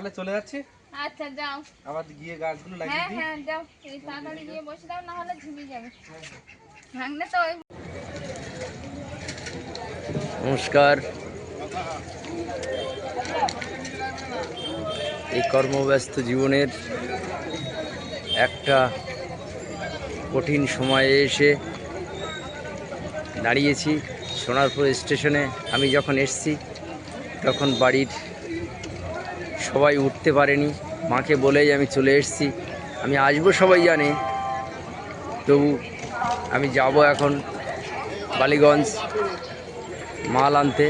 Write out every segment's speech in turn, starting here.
তাহলে চলে যাচ্ছি। আচ্ছা যাও। আবার গিয়ে গাছগুলো লাগিয়ে হ্যাঁ দিই। হ্যাঁ যাও। এই তাড়াতাড়ি গিয়ে বসে দাও না হলে ঝিমিয়ে যাবে। ভাঙলে তো ওই নমস্কার। এই কর্মব্যস্ত জীবনের একটা কঠিন সময়ে এসে দাঁড়িয়েছি সোনারপুর স্টেশনে। আমি যখন এসছি তখন বাড়ির সবাই উঠতে পারেনি। মাকে বলেই আমি চলে এসেছি। আমি আসব সবাই জানে। তবু আমি যাব এখন বালিগঞ্জ মাল আনতে।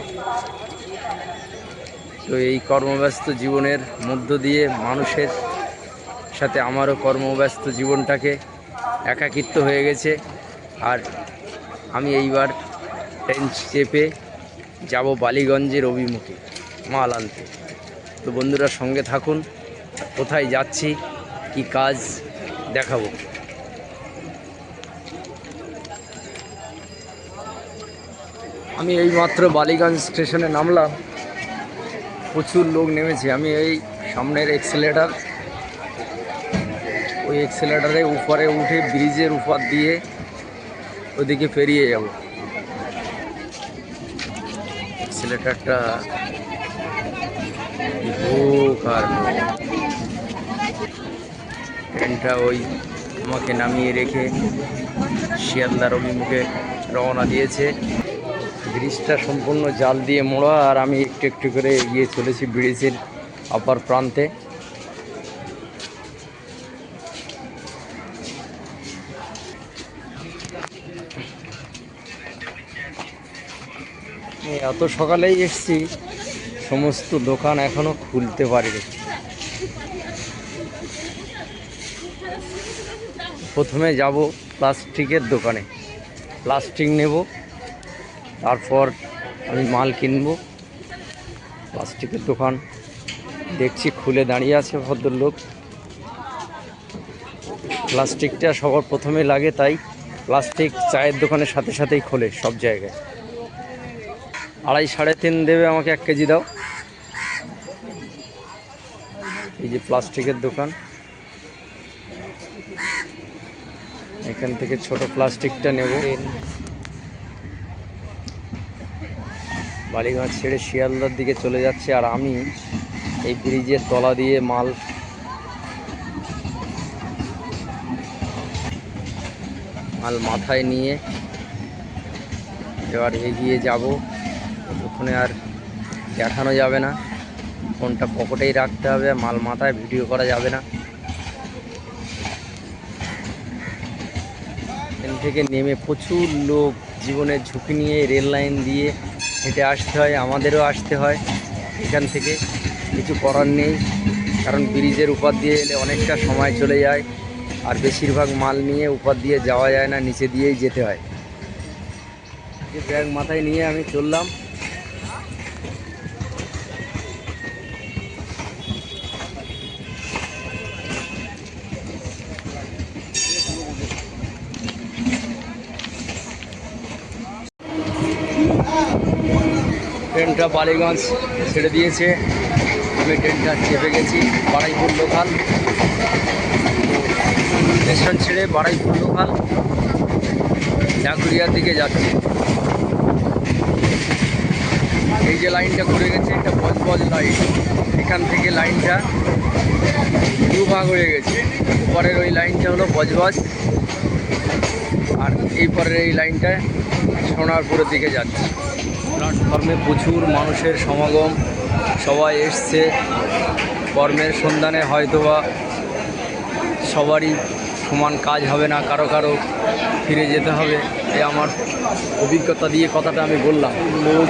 তো এই কর্মব্যস্ত জীবনের মধ্য দিয়ে মানুষের সাথে আমারও কর্মব্যস্ত জীবনটাকে একাকিত্ব হয়ে গেছে। আর আমি এইবার ট্রেন চেপে যাব বালিগঞ্জের অভিমুখে মাল আনতে। তো বন্ধুরা সঙ্গে থাকুন, কোথায় যাচ্ছি, কি কাজ দেখাবো। আমি এইমাত্র বালিগঞ্জ স্টেশনে নামলাম, প্রচুর লোক নেমেছে। আমি এই সামনের এক্সেলেটার, ওই এক্সেলেটারে উপরে উঠে ব্রিজের উপর দিয়ে ওদিকে পেরিয়ে যাব। এক্সেলেটারটা আর ট্রেনটা ওই আমাকে নামিয়ে রেখে শিয়ালদার অভিমুখে রওনা দিয়েছে। ব্রিজটা সম্পূর্ণ জাল দিয়ে মোড়া আর আমি একটু একটু করে গিয়ে চলেছি ব্রিজের অপর প্রান্তে। এত সকালেই এসছি। সমস্ত দোকান এখনও খুলতে পারিনি। প্রথমে যাব প্লাস্টিকের দোকানে। প্লাস্টিক নেব, তারপর আমি মাল কিনবো। প্লাস্টিকের দোকান দেখছি খুলে দাঁড়িয়ে আছে ভদ্রলোক। প্লাস্টিকটা সবার প্রথমে লাগে তাই প্লাস্টিক চায়ের দোকানের সাথে সাথেই খোলে সব জায়গায়। আড়াই সাড়ে তিন দেবে আমাকে এক কেজি দাও এই যে প্লাস্টিকের দোকান। এখান থেকে ছোট প্লাস্টিকটা নেব। বালিগঞ্জ ছেড়ে শিয়ালদার দিকে চলে যাচ্ছে আর আমি এই ব্রিজের তলা দিয়ে মাল মাল মাথায় নিয়ে এবার এগিয়ে যাব। ওখানে আর দেখানো যাবে না। ফোনটা পকেটেই রাখতে হবে মাল মাথায় ভিডিও করা যাবে না। এখান থেকে নেমে প্রচুর লোক জীবনের ঝুঁকি নিয়ে রেল লাইন দিয়ে হেঁটে আসতে হয়, আমাদেরও আসতে হয় এখান থেকে। কিছু করার নেই, কারণ ব্রিজের উপর দিয়ে এলে অনেকটা সময় চলে যায়, আর বেশিরভাগ মাল নিয়ে উপর দিয়ে যাওয়া যায় না, নিচে দিয়েই যেতে হয়। ব্যাগ মাথায় নিয়ে আমি চললাম ট্রেনটা বালিগঞ্জ ছেড়ে দিয়েছে। আমি ট্রেনটা চেপে গেছি বাড়াইপুর লোকাল। স্টেশন ছেড়ে বাড়াইপুর লোকাল চাকুরিয়ার দিকে যাচ্ছি। এই যে লাইনটা ঘুরে গেছে, এটা বজবজ লাইন। এখান থেকে লাইনটা দুভাগ হয়ে গেছে। পরের ওই লাইনটা হলো বজবজ, আর এই পরের এই লাইনটা সোনারপুরের দিকে যাচ্ছে। প্ল্যাটফর্মে প্রচুর মানুষের সমাগম, সবাই এসছে। কর্মের সন্ধানে হয়তোবা সবারই সমান কাজ হবে না, কারও কারও ফিরে যেতে হবে, এ আমার অভিজ্ঞতা দিয়ে কথাটা আমি বললাম। লোক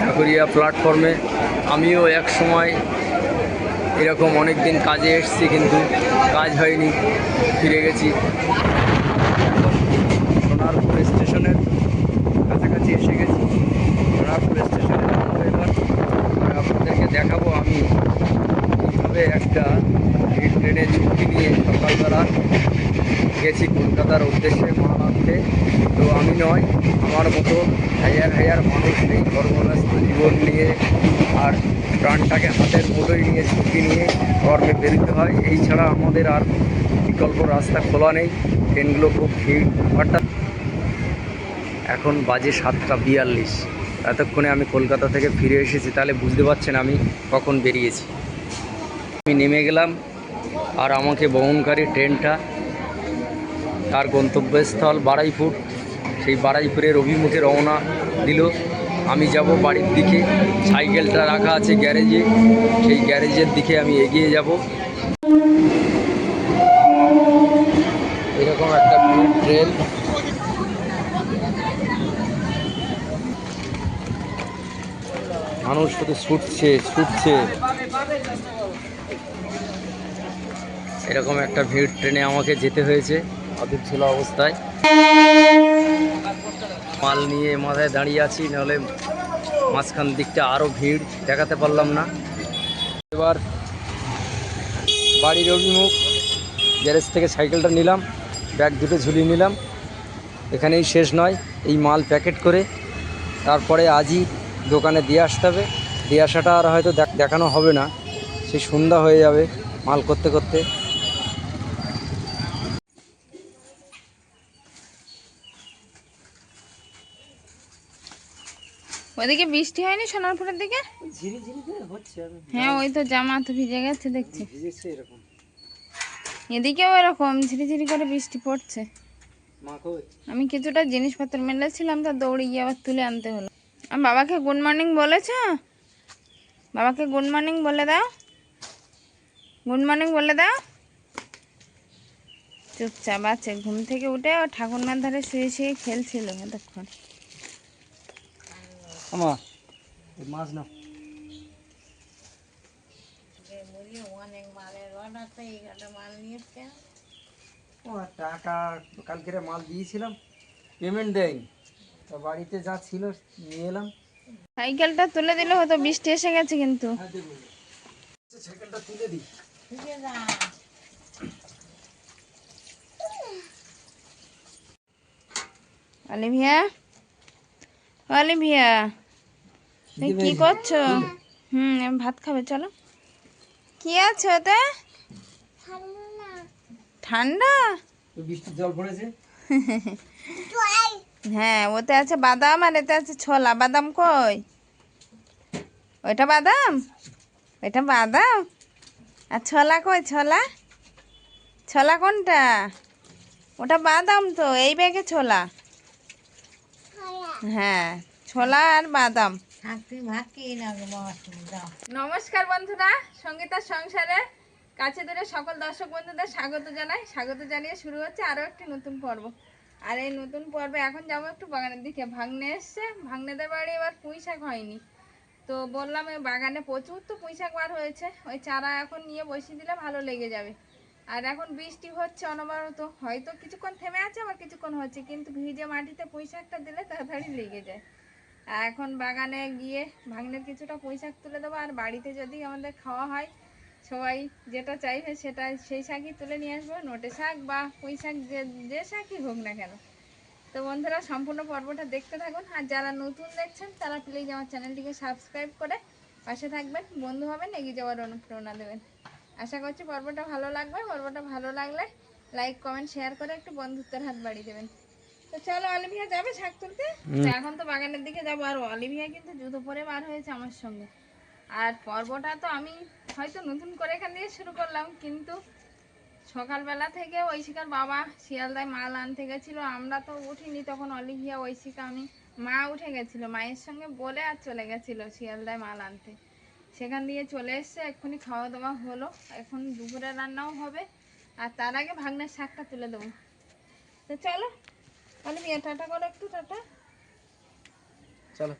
ঠাকুরিয়া প্ল্যাটফর্মে আমিও এক সময় এরকম অনেক দিন কাজে এসেছি, কিন্তু কাজ হয়নি, ফিরে গেছি সোনারপুর স্টেশনের কাছাকাছি এসে গেছি সোনারপুর স্টেশনে নামবো এবার আর আপনাদেরকে দেখাবো আমি কীভাবে একটা ট্রেনে ছুটি নিয়ে সকালবেলা গেছি কলকাতার উদ্দেশ্যে আনতে তো আমি নয়, আমার মতো হাজার হাজার মানুষ এই কর্মব্যস্ত জীবন নিয়ে আর প্রাণটাকে হাতের মুঠোয় নিয়ে ঝুঁকি নিয়ে কর্মে বেরোতে হয়। এই ছাড়া আমাদের আর বিকল্প রাস্তা খোলা নেই, ট্রেনগুলো খুব ভিড়। অর্থাৎ এখন বাজে সাতটা বিয়াল্লিশ। এতক্ষণে আমি কলকাতা থেকে ফিরে এসেছি, তাহলে বুঝতে পারছেন আমি কখন বেরিয়েছি। আমি নেমে গেলাম আর আমাকে বহনকারী ট্রেনটা তার গন্তব্যস্থল বারাইপুর, সেই বারাইপুরের অভিমুখে রওনা দিল। আমি যাব বাড়ির দিকে, সাইকেলটা রাখা আছে গ্যারেজে, সেই গ্যারেজের দিকে আমি এগিয়ে যাব। এরকম একটা ট্রেন। মানুষ শুধু ছুটছে ছুটছে। এরকম একটা ভিড় ট্রেনে আমাকে যেতে হয়েছে অদূর ছিল অবস্থায়। মাল নিয়ে মাথায় দাঁড়িয়ে আছি, নাহলে মাঝখান দিকটা আরও ভিড়, দেখাতে পারলাম না। এবার বাড়ির অভিমুখ, গ্যারেজ থেকে সাইকেলটা নিলাম, ব্যাগ দুটো ঝুলিয়ে নিলাম। এখানেই শেষ নয়, এই মাল প্যাকেট করে তারপরে আজই দোকানে দিয়ে আসতে হবে। দিয়ে আসাটা আর হয়তো দেখ- দেখানো হবে না সেই সন্ধ্যা হয়ে যাবে মাল করতে করতে। ওদিকে বৃষ্টি হয়নি সোনারপুরের দিকে? হ্যাঁ ওই তো জামা তো ভিজে গেছে দেখছি। এদিকেও এরকম ঝিরিঝিরি করে বৃষ্টি পড়ছে। আমি কিছুটা জিনিসপত্র মেলেছিলাম তা দৌড়ে গিয়ে আবার তুলে আনতে হলো। আর বাবাকে গুড মর্নিং বলেছ? বাবাকে গুড মর্নিং বলে দাও। গুড মর্নিং বলে দাও। চুপচাপ আছে ঘুম থেকে উঠে ও ঠাকুরমার ধারে শুয়ে শুয়ে খেলছিল এতক্ষণ। আমা। এই মাছ নাও। ও টাকা কালকে মাল দিয়েছিলাম পেমেন্ট দেয়নি। তা বাড়িতে যা ছিল নিয়ে এলাম। সাইকেলটা তুলে দিলে হতো বৃষ্টি এসে গেছে কিন্তু। সাইকেলটা তুলে দিই। অলিভিয়া অলিভিয়া তুমি কি করছ? হুম। ভাত খাবে চলো। কি আছে ওতে? ঠান্ডা? বৃষ্টির জল পড়েছে? হ্যাঁ ওতে আছে বাদাম আর এতে আছে ছোলা। বাদাম কই? ওইটা বাদাম? ওইটা বাদাম? আর ছোলা কই? ছোলা? ছোলা কোনটা? ওটা বাদাম তো এই ব্যাগে ছোলা। হ্যাঁ ছোলা আর বাদাম। নমস্কার বন্ধুরা সঙ্গীতার সংসারে কাছে দূরে সকল দর্শক বন্ধুদের স্বাগত জানাই। স্বাগত জানিয়ে শুরু হচ্ছে আরও একটি নতুন পর্ব। আর এই নতুন পর্বে এখন যাব একটু বাগানের দিকে। ভাগ্নে এসছে ভাগ্নেদের বাড়ি এবার পুঁই শাক হয়নি। তো বললাম এই বাগানে প্রচুর তো পুঁই শাক বার হয়েছে ওই চারা এখন নিয়ে বসিয়ে দিলে ভালো লেগে যাবে। আর এখন বৃষ্টি হচ্ছে অনবরত। হয়তো কিছুক্ষণ থেমে আছে, আবার কিছুক্ষণ হচ্ছে, কিন্তু ভিজে মাটিতে পুঁই শাকটা দিলে তাড়াতাড়ি লেগে যায়। আর এখন বাগানে গিয়ে ভাগ্নের কিছুটা পুঁই শাক তুলে দেবো, আর বাড়িতে যদি আমাদের খাওয়া হয়, সবাই যেটা চাইবে সেটা সেই শাকই তুলে নিয়ে আসব, নোটে শাক বা পুঁই শাক যে যে শাকই হোক না কেন। তো বন্ধুরা, সম্পূর্ণ পর্বটা দেখতে থাকুন, আর যারা নতুন দেখছেন, তারা প্লিজ আমার চ্যানেলটিকে সাবস্ক্রাইব করে পাশে থাকবেন, বন্ধু হবেন, এগিয়ে যাওয়ার অনুপ্রেরণা দেবেন। আশা করছি পর্বটা ভালো লাগবে। পর্বটা ভালো লাগলে লাইক কমেন্ট শেয়ার করে একটু বন্ধুত্বের হাত বাড়িয়ে দেবেন। তো চলো অলিভিয়া যাবে শাক তুলতে? তো এখন তো বাগানের দিকে যাব। আর অলিভিয়া কিন্তু জুতো পরে বার হয়েছে আমার সঙ্গে। আর পর্বটা তো আমি হয়তো নতুন করে এখান দিয়ে শুরু করলাম কিন্তু সকালবেলা থেকে ঐশিকার বাবা শিয়ালদায় মাল আনতে গেছিল। আমরা তো উঠিনি তখন অলিভিয়া ঐশিকা আমি মা উঠে গেছিল। মায়ের সঙ্গে বলে আর চলে গেছিল শিয়ালদায় মাল আনতে। সেখান দিয়ে চলে এসছে এক্ষুনি খাওয়া দাওয়া হলো। এখন দুপুরে রান্নাও হবে আর তার আগে ভাগনের শাকটা তুলে দেবো। তো চলো তাহলে মেয়ে টাটা করো একটু টাটা। চলো।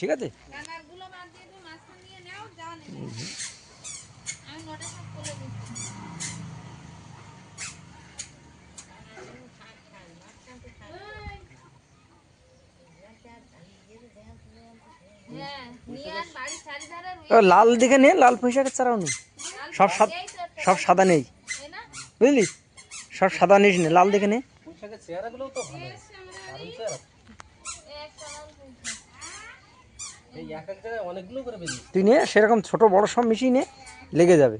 ঠিক আছে? কানারগুলো বাদ দিয়ে তুমি মাঝখান দিয়ে নাও যাও নেবে। আমি নটা শাক করে দিচ্ছি হ্যাঁ, নিয়ে আস, বাড়ির চারিধারে রুই লাল দিকে নে লাল পয়সাকের চারাও নেই সব সব সাদা নেই। বুঝলি? সব সাদা নিস নে লাল দেখে নে। তুই নিয়ে সেরকম ছোট বড় সব মিশিয়ে নে লেগে যাবে।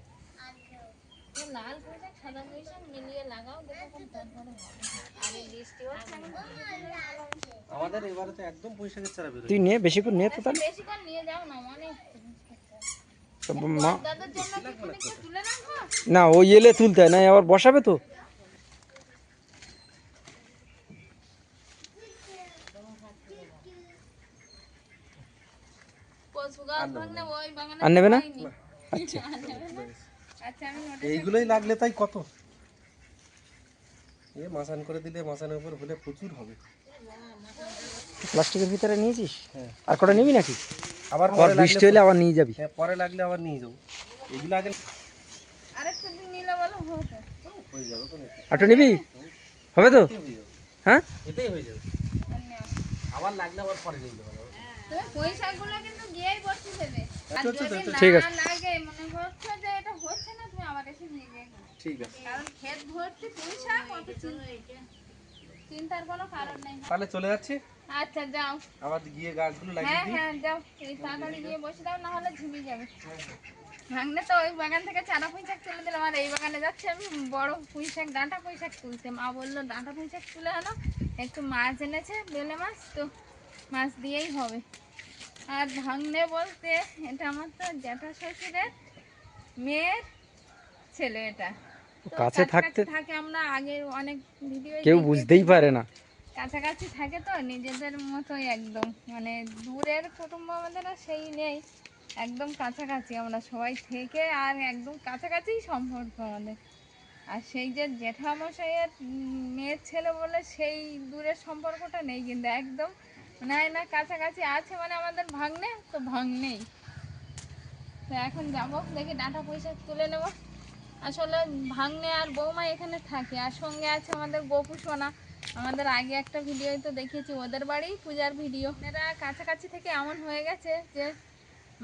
তুই নিয়ে বেশি করে নিয়ে তো তাহলে। বেশি করে নিয়ে যাও না অনেক। তো মা না ওই এলে তুলতে হয় না আবার বসাবে তো? আর নেবে না। আচ্ছা? আচ্ছা এইগুলোই লাগলে তাই কত? এ মাসান করে দিলে মাসানের উপর হলে প্রচুর হবে। প্লাস্টিকের ভিতরে নিয়েছিস? হ্যাঁ। আর কটা নিবি নাকি? আবার পরে বৃষ্টি হলে আবার নিয়ে যাবি। হ্যাঁ পরে লাগলে আবার নিয়ে যাব। এগুলো আগে আরেকটা দিন নিলে বলো হতো হয়ে যাবে তো নাকি নিবি? হবে তো? হয়ে? হ্যাঁ এটাই হয়ে যাবে। আবার লাগলে আবার পরে নিয়ে যাব। পয়সাগুলো কিন্তু গিয়েই বসে দেবে আর আচ্ছা, যদি আচ্ছা, ঠিক আছে। লাগে মনে করছ যে এটা হচ্ছে না তুমি আবার এসে নিয়ে গিয়ে ঠিক আছে। কারণ ক্ষেত ভর্তি পয়সা কত চিন্তা চিন্তার কোনো কারণ নেই। তাহলে চলে যাচ্ছি। আচ্ছা যাও। আবার গিয়ে গাছগুলো লাগিয়ে হ্যাঁ দিই। হ্যাঁ যাও। এই তাড়াতাড়ি গিয়ে বসে দাও না হলে ঝিমিয়ে যাবে। ভাঙলে তো ওই বাগান থেকে চারা পুঁইশাক তুলে দিলাম। আর এই বাগানে যাচ্ছে আমি বড় পুঁইশাক ডাঁটা পুঁইশাক তুলতে। মা বলল ডাঁটা পুঁইশাক তুলে আনো। একটু মাছ এনেছে বেলে মাছ তো মাছ দিয়েই হবে। আর ভাঙনে বলতে এটা আমার তো জ্যাঠা শ্বশুরের মেয়ের ছেলে এটা। কাছে থাকতে থাকে আমরা আগে অনেক ভিডিও কেউ বুঝতেই পারে না। কাছাকাছি থাকে তো নিজেদের মতোই একদম। মানে দূরের কুটুম্ব আমাদের সেই নেই। একদম কাছাকাছি আমরা সবাই থেকে আর একদম কাছাকাছি সম্পর্ক আমাদের। আর সেই যে জেঠামশাইয়ের মেয়ের ছেলে বলে সেই দূরের সম্পর্কটা নেই কিন্তু একদম। মনে হয় না কাছাকাছি আছে মানে আমাদের ভাগ্নে তো ভাগ্নেই। তো এখন যাব দেখি ডাঁটা পয়সা তুলে নেব। আসলে ভাগ্নে আর বৌমা এখানে থাকে, আর সঙ্গে আছে আমাদের গোপু সোনা। আমাদের আগে একটা ভিডিও তো দেখিয়েছি, ওদের বাড়ি পূজার ভিডিও। এরা কাছাকাছি থেকে এমন হয়ে গেছে যে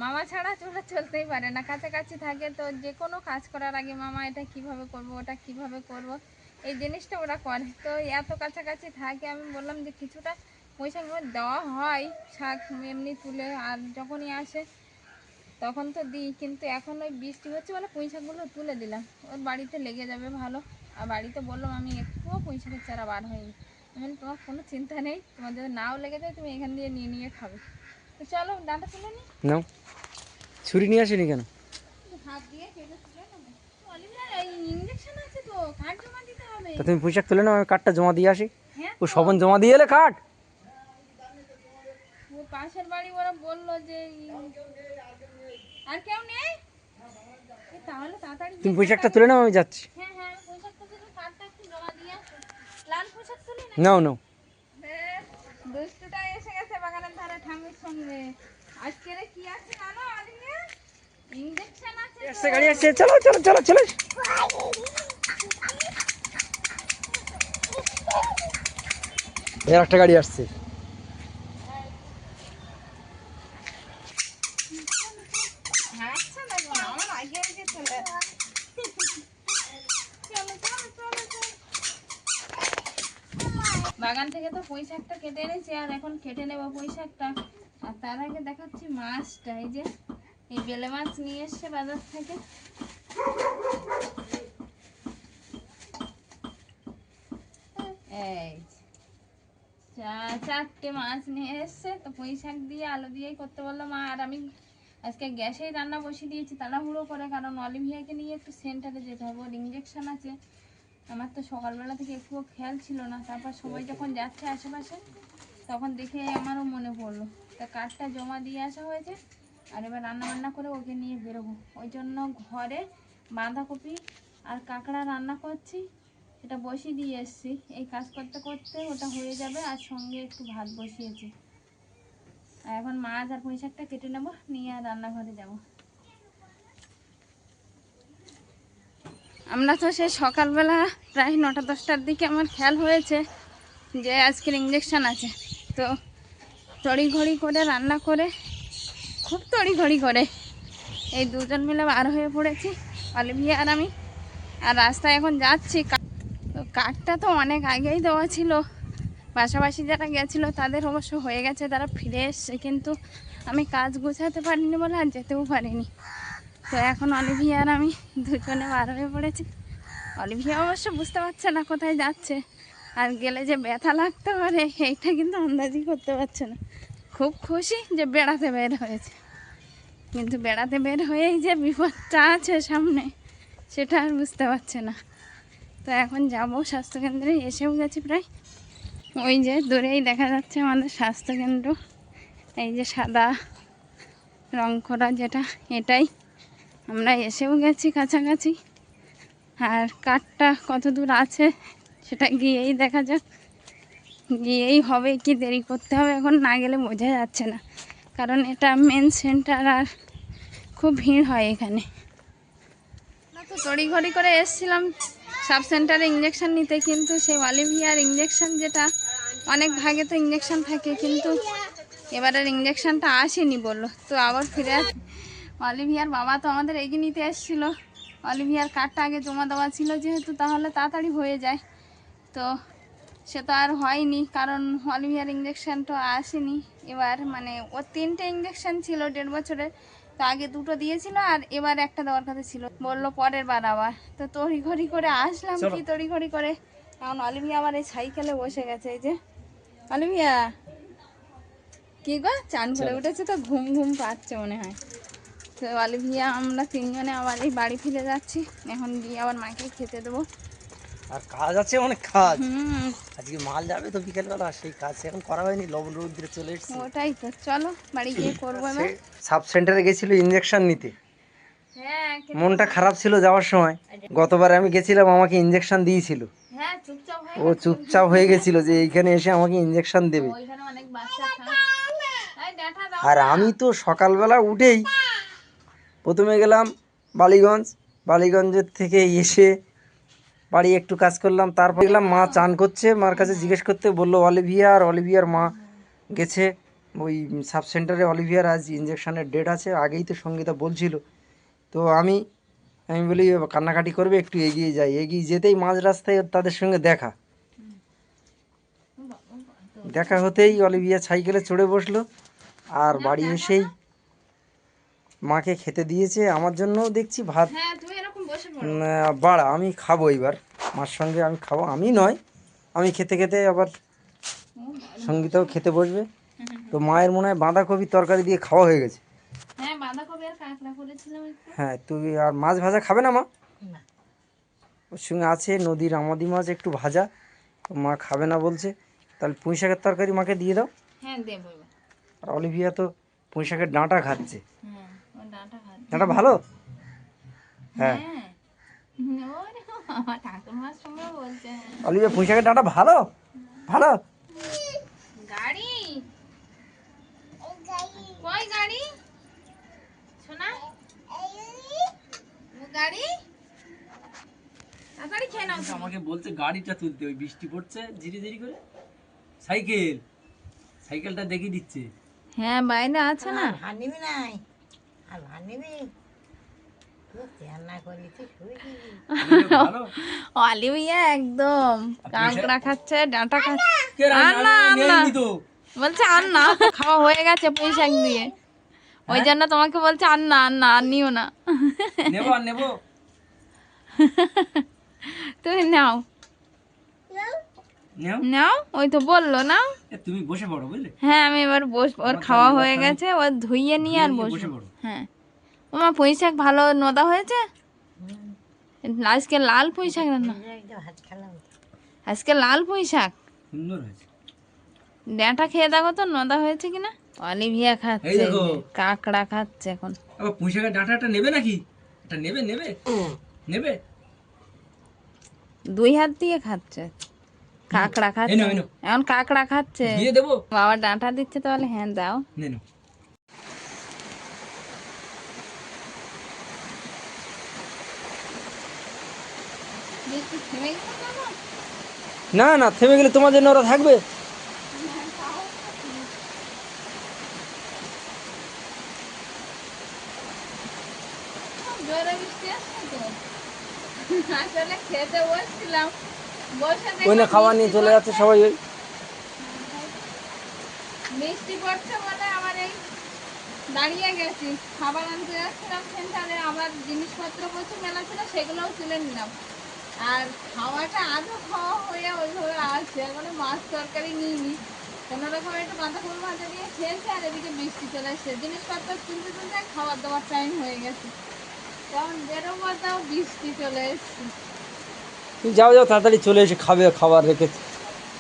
মামা ছাড়া চোরা চলতেই পারে না। কাছাকাছি থাকে তো যে কোনো কাজ করার আগে মামা এটা কীভাবে করব, ওটা কীভাবে করব, এই জিনিসটা ওরা করে। তো এত কাছাকাছি থাকে, আমি বললাম যে কিছুটা পয়সা দেওয়া হয়, শাক এমনি তুলে, আর যখনই আসে তখন তো দিই কিন্তু এখন ওই বৃষ্টি হচ্ছে বলে পুঁইশাকগুলো তুলে দিলাম। ওর বাড়িতে লেগে যাবে ভালো। আর বাড়িতে বললাম আমি একটুও পুঁইশাকের চারা বার হয়নি। আমি তোমার কোনো চিন্তা নেই। তোমার যদি নাও লেগে যায় তুমি এখান দিয়ে নিয়ে নিয়ে খাবে। তো চলো ডাঁটা তুলে নি। নাও। ছুরি নিয়ে আসিনি কেন? হাত দিয়ে কেটে তুলে নেব। এই ইঞ্জেকশন আছে তো কার্ড জমা দিতে হবে। তা তুমি পোশাক তুলে নাও আমি কাঠটা জমা দিয়ে আসি। হ্যাঁ ও সবন জমা দিয়ে এলে কাঠ? ও পাশের বাড়ি ওরা বলল যে আর কেউ নেই? তাহলে তাড়াতাড়ি তুমি পোশাকটা তুলে নাও আমি যাচ্ছি। হ্যাঁ হ্যাঁ পোশাকটা তুমি কার্ডটা একটু জমা দিয়ে লাল পোশাক তুলি নাও নাও। দুষ্টুটা এসে গেছে বাগানের ধারে ঠাম্মির সঙ্গে। আজকে রে কি আছে জানো আলিয়া? ইঞ্জেকশন আছে তো। গাড়ি আসছে। চলো চলো চলো চলো। একটা গাড়ি আসছে হাসছে না গো, আমার আগে আগে চলে আসছে। চলো, চলো, চলো, চলো। বাগান থেকে তো পুঁই শাকটা কেটে এনেছি আর এখন কেটে নেব পুঁই আর তার আগে দেখাচ্ছি মাছটা এই যে এই বেলে মাছ নিয়ে এসছে বাজার থেকে। এই চা- চারটে মাছ নিয়ে এসছে তো পুঁই শাক দিয়ে আলু দিয়েই করতে বলল মা আর আমি আজকে গ্যাসেই রান্না বসিয়ে দিয়েছি তাড়াহুড়ো করে কারণ অলিভিয়াকে নিয়ে একটু সেন্টারে যেতে হবে ওর ইঞ্জেকশন আছে। আমার তো সকালবেলা থেকে একটুও খেয়াল ছিল না তারপর সবাই যখন যাচ্ছে আশেপাশে তখন দেখে আমারও মনে পড়ল। তা কার্ডটা জমা দিয়ে আসা হয়েছে, আর এবার রান্না বান্না করে ওকে নিয়ে বেরোবো। ওই জন্য ঘরে বাঁধাকপি আর কাঁকড়া রান্না করছি, সেটা বসিয়ে দিয়ে এসছি। এই কাজ করতে করতে ওটা হয়ে যাবে, আর সঙ্গে একটু ভাত বসিয়েছি। আর এখন মাছ আর পুঁই শাকটা কেটে নেব, নিয়ে আর রান্নাঘরে যাব। আমরা তো সেই সকালবেলা প্রায় নটা দশটার দিকে আমার খেয়াল হয়েছে যে আজকের ইঞ্জেকশান আছে। তো তড়িঘড়ি করে রান্না করে, খুব তড়িঘড়ি করে। এই দুজন মিলে বার হয়ে পড়েছি, অলিভিয়া আর আমি। আর রাস্তায় এখন যাচ্ছি তো কাঠটা তো অনেক আগেই দেওয়া ছিল। পাশাপাশি যারা গেছিল তাদের অবশ্য হয়ে গেছে, তারা ফিরে এসছে, কিন্তু আমি কাজ গোছাতে পারিনি বলে আর যেতেও পারিনি। তো এখন অলিভিয়া আর আমি দুজনে বার হয়ে পড়েছি। অলিভিয়া অবশ্য বুঝতে পারছে না কোথায় যাচ্ছে। আর গেলে যে ব্যথা লাগতে পারে, এইটা কিন্তু আন্দাজই করতে পারছে না। খুব খুশি যে বেড়াতে বের হয়েছে। কিন্তু বেড়াতে বের হয়েই যে বিপদটা আছে সামনে, সেটা আর বুঝতে পারছে না। তো এখন যাব স্বাস্থ্যকেন্দ্রে, এসেও গেছি প্রায়। ওই যে দূরেই দেখা যাচ্ছে আমাদের স্বাস্থ্যকেন্দ্র। এই যে সাদা রং করা যেটা, এটাই। আমরা এসেও গেছি কাছাকাছি। আর কাঠটা কত দূর আছে সেটা গিয়েই দেখা যাক। গিয়েই হবে কি দেরি করতে হবে, এখন না গেলে বোঝা যাচ্ছে না। কারণ এটা মেন সেন্টার আর খুব ভিড় হয় এখানে। তো তড়িঘড়ি করে এসেছিলাম সাব সেন্টারে ইঞ্জেকশন নিতে, কিন্তু সেই অলিভিয়ার ইঞ্জেকশন যেটা, অনেক ভাগে তো ইঞ্জেকশন থাকে, কিন্তু এবারের ইঞ্জেকশনটা আসেনি বলল। তো আবার ফিরে আস অলিভিয়ার বাবা তো আমাদের এগিয়ে নিতে এসেছিল। অলিভিয়ার কার্ডটা আগে জমা দেওয়া ছিল, যেহেতু তাহলে তাড়াতাড়ি হয়ে যায়। তো সে তো আর হয়নি কারণ অলিভিয়ার ইঞ্জেকশন তো আসেনি। এবার মানে ওর তিনটে ইঞ্জেকশন ছিল দেড় বছরের তো আগে দুটো দিয়েছিল আর এবার একটা দেওয়ার কথা ছিল। বলল পরের বার আবার। তো তড়িঘড়ি করে আসলাম কি তড়িঘড়ি করে? কারণ অলিভিয়া আবার এই সাইকেলে বসে গেছে এই যে। অলিভিয়া কি গো চান করে উঠেছে তো? ঘুম ঘুম পাচ্ছে মনে হয়। তো অলিভিয়া আমরা তিনজনে আবার এই বাড়ি ফিরে যাচ্ছি। এখন গিয়ে আবার মাকে খেতে দেবো। আর কাজ আছে অনেক কাজ। আজকে মাল যাবে তো বিকেলবেলা সেই কাজ এখন করা হয়নি লবণ রৌদ্রে চলে এসেছি। ওটাই তো চলো বাড়ি গিয়ে করব এবার। সাব সেন্টারে গেছিল ইঞ্জেকশন নিতে। হ্যাঁ মনটা খারাপ ছিল যাওয়ার সময়। গতবার আমি গেছিলাম আমাকে ইঞ্জেকশন দিয়েছিল। হ্যাঁ ও চুপচাপ হয়ে গেছিল যে এইখানে এসে আমাকে ইঞ্জেকশন দেবে। আর আমি তো সকালবেলা উঠেই প্রথমে গেলাম বালিগঞ্জ। বালিগঞ্জের থেকে এসে বাড়ি একটু কাজ করলাম, তারপর দেখলাম মা চান করছে, মার কাছে জিজ্ঞেস করতে বলল, অলিভিয়া, আর অলিভিয়ার মা গেছে। ওই সাব সেন্টারে অলিভিয়ার আজ ইঞ্জেকশনের ডেট আছে, আগেই তো সঙ্গীতা বলছিল। তো আমি আমি বলি, কান্নাকাটি করবে, একটু এগিয়ে যাই। এগিয়ে যেতেই মাঝ রাস্তায় তাদের সঙ্গে দেখা। দেখা হতেই অলিভিয়া সাইকেলে চড়ে বসল, আর বাড়ি এসেই মাকে খেতে দিয়েছে আমার জন্যও দেখছি ভাত। হ্যাঁ বাড়া আমি খাব এবার মার সঙ্গে আমি খাব আমি নয় আমি খেতে খেতে আবার সঙ্গীতাও খেতে বসবে। তো মায়ের মনে হয় বাঁধাকপি তরকারি দিয়ে খাওয়া হয়ে গেছে। হ্যাঁ বাঁধাকপি আর কাঁকড়া করেছিলাম একটু। হ্যাঁ তুই আর মাছ ভাজা খাবে না মা? ওর সঙ্গে আছে নদীর আমাদি মাছ একটু ভাজা। তো মা খাবে না বলছে। তাহলে পুঁই শাকের তরকারি মাকে দিয়ে দাও। হ্যাঁ আর অলিভিয়া তো পুঁই শাকের ডাঁটা খাচ্ছে। হ্যাঁ। ডাঁটা ভালো। হ্যাঁ। হ্যাঁ। ডাঁটা ভালো? ভালো? গাড়ি? কই গাড়ি? শোনা গাড়ি? তাড়াতাড়ি খেয়ে নাও। আমাকে বলছে গাড়িটা তুলতে ওই বৃষ্টি পড়ছে ধীরে ধীরে করে। সাইকেল। সাইকেলটা দেখিয়ে দিচ্ছে। হ্যাঁ বাইরে আছে না? ভাত নিবি নাই অলিভিয়া একদম। কাঁকড়া খাচ্ছে ডাঁটা খাচ্ছে। রান্না বলছে আর না খাওয়া হয়ে গেছে শাক দিয়ে। ওই জন্য তোমাকে বলছে আর না আর না আর নিও না। নেব আর নেব? তুমি নাও। নেও। ওই তো বলল এ, তুমি বসে পড়ো বুঝলে? হ্যাঁ আমি এবার বস ওর খাওয়া হয়ে গেছে ওর ধুইয়ে নিয়ে আর বসে পড়ো। হ্যাঁ। ওমা পুঁই শাক ভালো নোদা হয়েছে? আজকে লাল পুঁই শাক রান্না আজকে লাল পুঁই শাক সুন্দর হয়েছে। ড্যাঁটা খেয়ে দেখো তো নোদা হয়েছে কিনা? অলিভিয়া খাচ্ছে। কাঁকড়া খাচ্ছে এখন। আবার পুঁইশাকের ডাঁটাটা নেবে নাকি? এটা নেবে নেবে? নেবে? দুই হাত দিয়ে খাচ্ছে। কাঁকড়া খাচ্ছে? এখন কাঁকড়া খাচ্ছে। দিয়ে দেবো। বাবা ডাঁটা দিচ্ছে তাহলে হ্যাঁ দাও। নে না। না থেমে গেলে তোমার জন্য ওরা থাকবে। আসলে খেতে বসছিলাম। বসে ওই খাওয়া নিয়ে চলে যাচ্ছে সবাই। ওই বৃষ্টি পড়ছে বলে আমার এই দাঁড়িয়ে গেছি। খাবার আনতে যাচ্ছিলাম সেন্টারে, আবার জিনিসপত্র প্রচুর মেলা ছিল সেগুলোও তুলে নিলাম। আর খাওয়াটা আজও খাওয়া হয়ে ওইভাবে আছে মানে মাছ তরকারি নিইনি। কোনো রকম একটু বাঁধাকপি ভাজা দিয়ে খেয়েছে আর এদিকে বৃষ্টি চলে এসছে। জিনিসপত্র তুলতে তুলতে খাবার দাবার টাইম হয়ে গেছে। তখন বেরোবো তাও বৃষ্টি চলে এসছে। তুমি যাও যাও, তাড়াতাড়ি চলে এসে খাবে, খাবার রেখেছি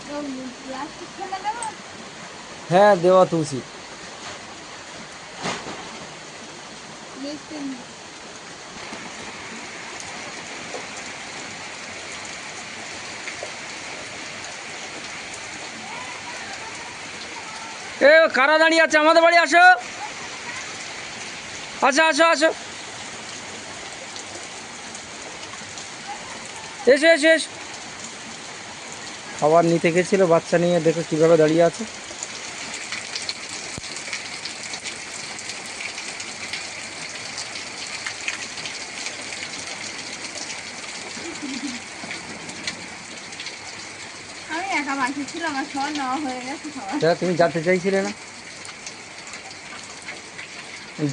তো প্লাস্টিক ফেলে দেবো হ্যাঁ দেওয়া তো উচিত বৃষ্টি এ, কারা দাঁড়িয়ে আছে? আমাদের বাড়ি আসো। আসো আসো আসো। এসো এসো এসো। খাবার নিতে গেছিল বাচ্চা নিয়ে দেখো কীভাবে দাঁড়িয়ে আছে। তুমি যেতে চাইছিলে না?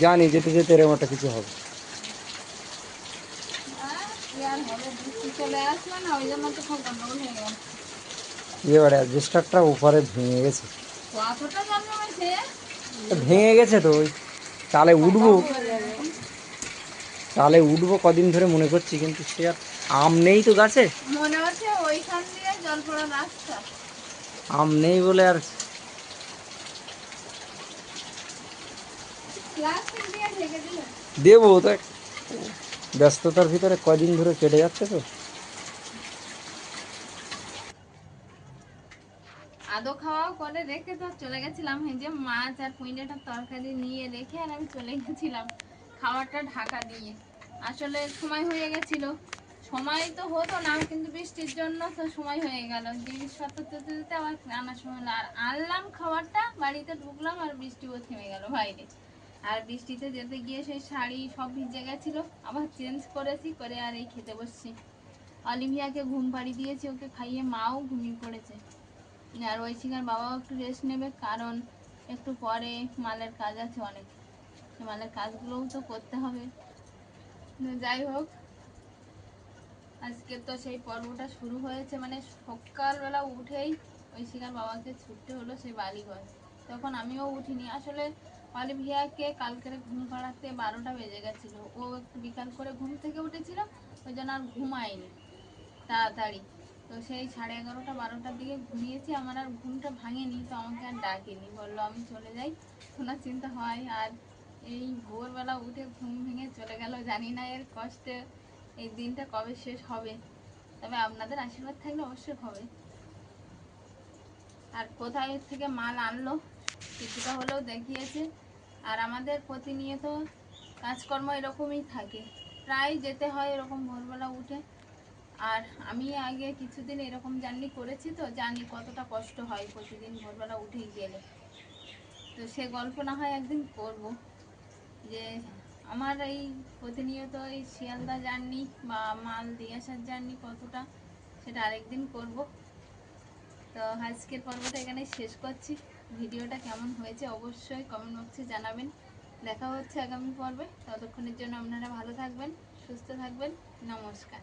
জানি যেতে যেতে এরকম একটা কিছু হবে আর কি আর হবে বৃষ্টি চলে আসলো না ওই জন্য তো সব গন্ডগোল হয়ে গেল এবারে অ্যাডজাস্টারটা উপরে ভেঙে গেছে। ভেঙে গেছে তো ওই। চালে উঠবো। চালে উঠবো কদিন ধরে মনে করছি কিন্তু সে আর আম নেই তো গাছে। মনে হচ্ছে ওইখান দিয়ে জল পড়া রাস্তা। আম নেই বলে আর দেবো তো। ব্যস্ততার ভিতরে কদিন ধরে কেটে যাচ্ছে তো। আদো খাওয়াও করে রেখে তো চলে গেছিলাম। এই যে মাছ আর কুইন্টাটার তরকারি নিয়ে রেখে আর আমি চলে গেছিলাম খাবারটা ঢাকা দিয়ে। আসলে সময় হয়ে গেছিল। সময় তো হতো না, কিন্তু বৃষ্টির জন্য তো সময় হয়ে গেল। জিনিসপত্র তুলতে আবার আনার সময় আর আনলাম খাবারটা, বাড়িতে ঢুকলাম আর বৃষ্টিও থেমে গেল বাইরে। আর বৃষ্টিতে যেতে গিয়ে সেই শাড়ি সব ভিজে গেছিল। আবার চেঞ্জ করেছি, করে আর এই খেতে বসছি। অলিভিয়াকে ঘুম পাড়ি দিয়েছি, ওকে খাইয়ে মাও ঘুমিয়ে পড়েছে। আর ঐশিকার বাবাও একটু রেস্ট নেবে, কারণ একটু পরে মালের কাজ আছে অনেক। মালের কাজগুলোও তো করতে হবে। যাই হোক, আজকে তো সেই পর্বটা শুরু হয়েছে। মানে সকালবেলা উঠেই ঐশিকার বাবাকে ছুটতে হলো সেই বালিগঞ্জ তখন আমিও উঠিনি। আসলে অলিভিয়াকে কালকের ঘুম পাড়াতে বারোটা বেজে গেছিল। ও একটু বিকাল করে ঘুম থেকে উঠেছিল, ওই জন্য আর ঘুমায়নি। তাড়াতাড়ি। তো সেই সাড়ে এগারোটা, বারোটার দিকে ঘুমিয়েছি। আমার আর ঘুমটা ভাঙেনি, তো আমাকে আর ডাকেনি। বলল, আমি চলে যাই। শোনার চিন্তা হয় আর এই ভোরবেলা উঠে ঘুম ভেঙে চলে গেল। জানি না এর কষ্টে এই দিনটা কবে শেষ হবে। তবে আপনাদের আশীর্বাদ থাকলে অবশ্যই হবে। আর কোথায় থেকে মাল আনলো, কিছুটা হলেও দেখিয়েছে। আর আমাদের প্রতিনিয়ত কাজকর্ম এরকমই থাকে। প্রায় যেতে হয় এরকম ভোরবেলা উঠে। আর আমি আগে কিছুদিন এরকম জার্নি করেছি তো, জানি কতটা কষ্ট হয় প্রতিদিন ভোরবেলা উঠেই গেলে। তো সে গল্প না হয় একদিন করব। যে আমার এই প্রতিনিয়ত এই শিয়ালদা জার্নি বা মাল দিয়ে আসার জার্নি কতটা, সেটা আরেকদিন করব। তো আজকের পর্বটা এখানে শেষ করছি। ভিডিওটা কেমন হয়েছে অবশ্যই কমেন্ট বক্সে জানাবেন। দেখা হচ্ছে আগামী পর্বে। ততক্ষণের জন্য আপনারা ভালো থাকবেন, সুস্থ থাকবেন। নমস্কার।